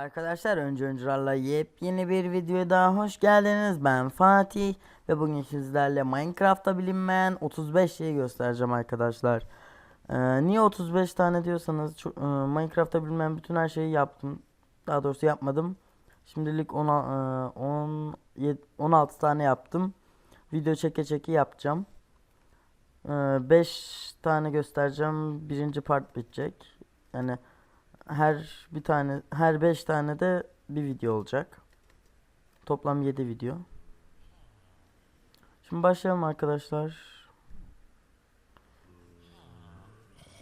Merhaba arkadaşlar, önce öncülerle yepyeni bir videoya daha hoş geldiniz. Ben Fatih ve bugün sizlerle Minecraft'ta bilinmeyen 35 şeyi göstereceğim arkadaşlar. Ee, niye 35 tane diyorsanız çok, e, Minecraft'ta bilinmeyen bütün her şeyi yaptım. Daha doğrusu yapmadım. Şimdilik 10, 10 16 tane yaptım. Video çeke çeke yapacağım. 5 tane göstereceğim. Birinci part bitecek. Yani her bir tane her 5 tane de bir video olacak. Toplam 7 video. Şimdi başlayalım arkadaşlar.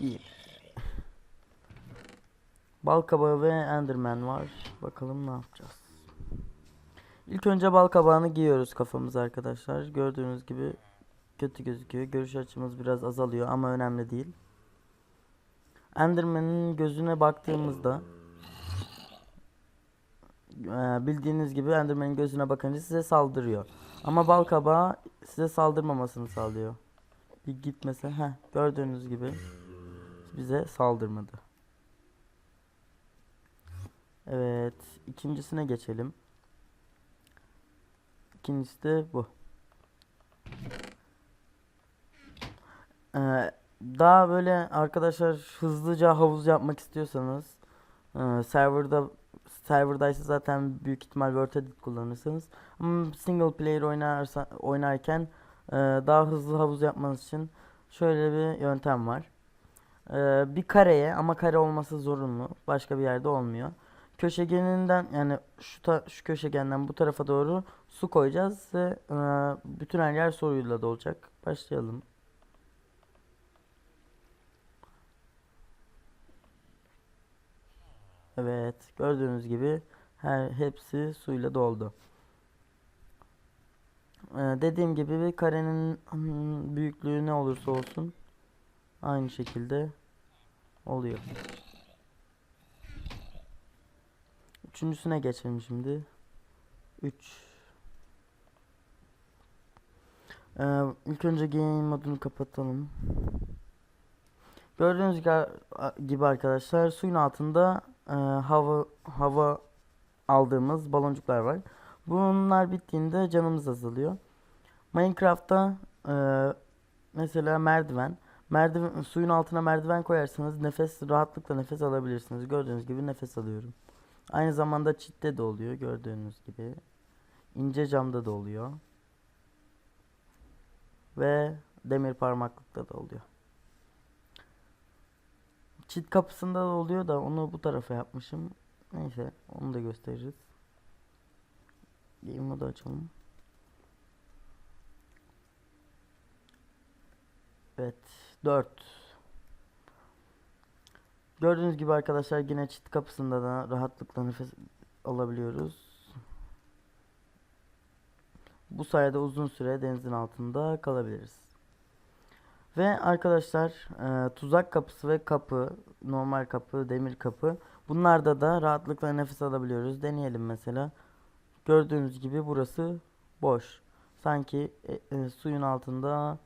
1 Bal kabağı ve Enderman var. Bakalım ne yapacağız. İlk önce bal kabağını giyiyoruz kafamıza arkadaşlar. Gördüğünüz gibi kötü gözüküyor. Görüş açımız biraz azalıyor ama önemli değil. Enderman'in gözüne baktığımızda eee, bildiğiniz gibi Enderman'in gözüne bakınca size saldırıyor. Ama bal kabağı size saldırmamasını sağlıyor. Bir gitmese, heh, gördüğünüz gibi bize saldırmadı. Evet, ikincisine geçelim. İkincisi de bu. Ee, daha böyle arkadaşlar hızlıca havuz yapmak istiyorsanız e, serverda serverdaysa zaten büyük ihtimal Word Edit kullanırsınız. Ama single player oynarsa, oynarken e, daha hızlı havuz yapmanız için şöyle bir yöntem var. E, bir kareye ama kare olması zorunlu. Başka bir yerde olmuyor. Köşegeninden yani şu ta, şu köşegenden bu tarafa doğru su koyacağız ve e, bütün her yer suyla dolacak. Başlayalım. Evet, gördüğünüz gibi her hepsi suyla doldu. Ee, dediğim gibi bir karenin hmm, büyüklüğü ne olursa olsun aynı şekilde oluyor. Üçüncüsüne geçelim şimdi. 3 ee, ilk önce game modunu kapatalım. Gördüğünüz gibi arkadaşlar suyun altında e, hava hava aldığımız baloncuklar var. Bunlar bittiğinde canımız azalıyor. Minecraft'ta e, mesela merdiven merdiven suyun altına merdiven koyarsanız nefes rahatlıkla nefes alabilirsiniz. Gördüğünüz gibi nefes alıyorum. Aynı zamanda çitte de oluyor gördüğünüz gibi. ince camda da oluyor. Ve demir parmaklıkta da oluyor. Çit kapısında da oluyor da onu bu tarafa yapmışım. Neyse onu da gösteririz. Game modu açalım. Evet 4 Gördüğünüz gibi arkadaşlar yine çit kapısında da rahatlıkla nefes alabiliyoruz. Bu sayede uzun süre denizin altında kalabiliriz. Ve arkadaşlar e, tuzak kapısı ve kapı, normal kapı, demir kapı. Bunlarda da rahatlıkla nefes alabiliyoruz. Deneyelim mesela. Gördüğünüz gibi burası boş. Sanki e, e, suyun altında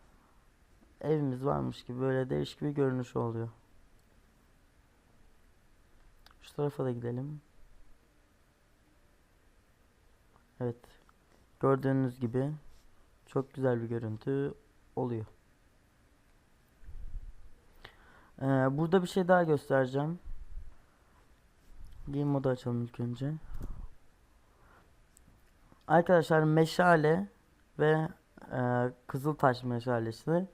evimiz varmış gibi böyle değişik bir görünüş oluyor. Şu tarafa da gidelim. Evet. Gördüğünüz gibi çok güzel bir görüntü oluyor. Ee, burada bir şey daha göstereceğim. Game modu açalım ilk önce. Arkadaşlar meşale ve e, kızıltaş meşalesi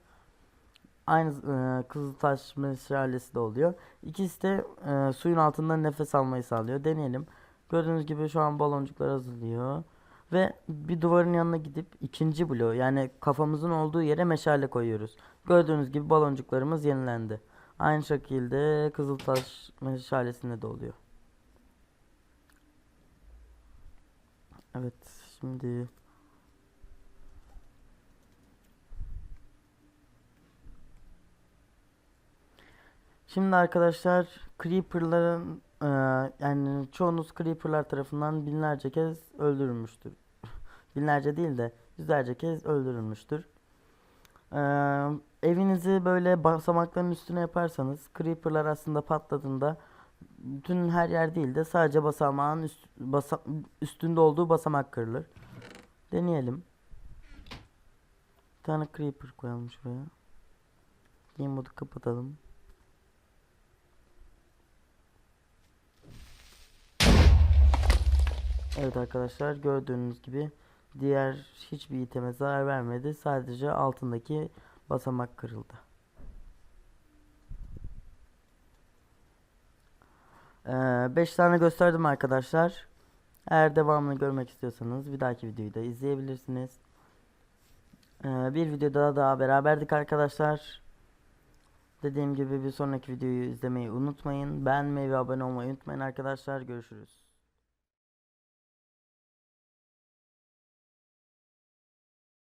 aynı e, kızıltaş meşalesi de oluyor. İkisi de e, suyun altında nefes almayı sağlıyor. Deneyelim. Gördüğünüz gibi şu an baloncuklar azalıyor. Ve bir duvarın yanına gidip ikinci bloğu yani kafamızın olduğu yere meşale koyuyoruz. Gördüğünüz gibi baloncuklarımız yenilendi. Aynı şekilde Kızıltaş meşalesinde de oluyor. Evet şimdi Şimdi arkadaşlar Creeper'ların e, yani çoğunuz Creeper'lar tarafından binlerce kez öldürülmüştür. binlerce değil de yüzlerce kez öldürülmüştür. Ee, böyle basamakların üstüne yaparsanız creeperlar aslında patladığında bütün her yer değil de sadece basamağın üst, basa, üstünde olduğu basamak kırılır. Deneyelim. Bir tane creeper koyalım şuraya. Game modu kapatalım. Evet arkadaşlar gördüğünüz gibi diğer hiçbir iteme zarar vermedi. Sadece altındaki basamak kırıldı. 5 tane gösterdim arkadaşlar. Eğer devamını görmek istiyorsanız bir dahaki videoyu da izleyebilirsiniz. Ee, bir videoda daha beraberdik arkadaşlar. Dediğim gibi bir sonraki videoyu izlemeyi unutmayın. Beğenmeyi ve abone olmayı unutmayın arkadaşlar. Görüşürüz.